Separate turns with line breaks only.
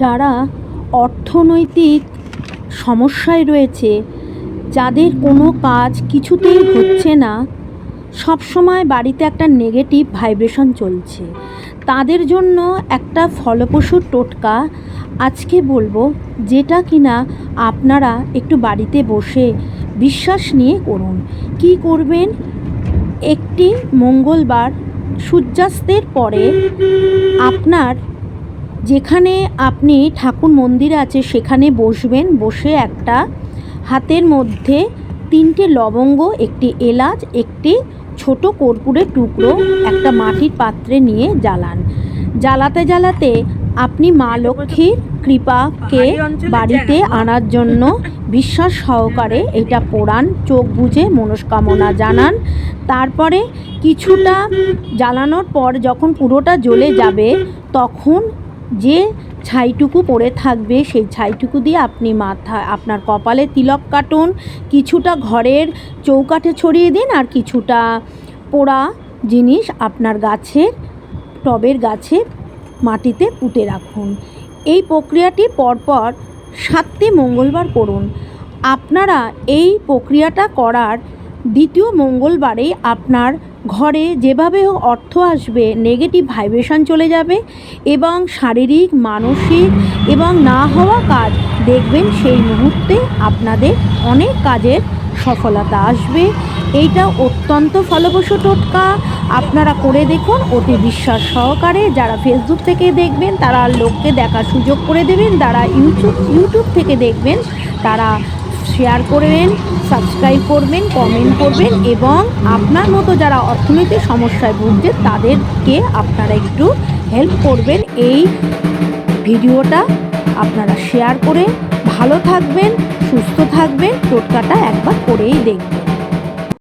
যারা অর্থনৈতিক সমস্যায় রয়েছে, যাদের কোনো কাজ কিছুতেই হচ্ছে না, সবসময় বাড়িতে একটা নেগেটিভ ভাইব্রেশন চলছে। তাদের জন্য একটা ফলপ্রসূ টোটকা আজকে বলব, যেটা কিনা আপনারা একটু বাড়িতে বসে বিশ্বাস নিয়ে করুন। কি করবেন? একটি মঙ্গলবার সূর্যাস্তের পরে আপনার যেখানে আপনি ঠাকুর মন্দির আছে সেখানে বসবেন। বসে একটা হাতের মধ্যে তিনটে লবঙ্গ একটি এলাচ একটি ছোট কর্পূরের টুকরো একটা মাটির পাত্রে নিয়ে জ্বালান। জ্বালাতে জ্বালাতে আপনি মা লক্ষ্মীর কৃপাকে বাড়িতে আনার জন্য বিশ্বাস সহকারে এটা পোড়ান চোখ বুঝে মনস্কামনা জানান। তারপরে কিছুটা জ্বালানোর পর যখন পুরোটা জ্বলে যাবে তখন যে ছাইটুকু পড়ে থাকবে, সেই ছাইটুকু দিয়ে আপনি মাথা, আপনার কপালে তিলক কাটুন, কিছুটা ঘরের চৌকাঠে ছড়িয়ে দিন আর কিছুটা পোড়া জিনিস আপনার গাছের, টবের গাছে মাটিতে পুঁতে রাখুন। এই প্রক্রিয়াটি পরপর সাতটি মঙ্গলবার করুন। আপনারা এই প্রক্রিয়াটা করার দ্বিতীয় মঙ্গলবারেই আপনার ঘরে যেভাবে অর্থ আসবে নেগেটিভ ভাইব্রেশন চলে যাবে এবং শারীরিক, মানসিক এবং না হওয়া কাজ দেখবেন সেই মুহূর্তে আপনাদের অনেক কাজের সফলতা আসবে। এইটা অত্যন্ত ফলপ্রসূ টোটকা। আপনারা করে দেখুন, অতি বিশ্বাস সহকারে যারা ফেসবুক থেকে দেখবেন, তারা লোককে দেখার সুযোগ করে দেবেন, যারা ইউটিউব ইউটিউব থেকে দেখবেন, তারা শেয়ার করবেন সাবস্ক্রাইব করবেন কমেন্ট করবেন এবং আপনার মতো যারা অর্থনৈতিক সমস্যায় ভুগছে তাদেরকে আপনারা একটু হেল্প করবেন। এই ভিডিওটা আপনারা শেয়ার করে ভালো থাকবেন, সুস্থ থাকবেন, টোটকাটা একবার করেই দেখবেন।